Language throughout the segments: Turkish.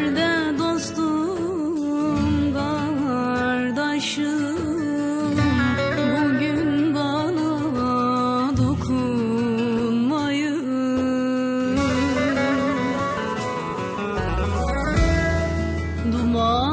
Nerede dostum, kardeşim? Bugün bana dokunmayın. Duman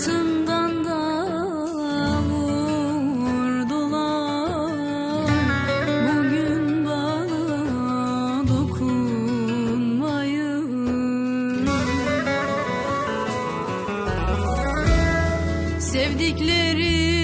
sırtımdan da vurdular. Bugün bana dokunmayın. Sevdiklerim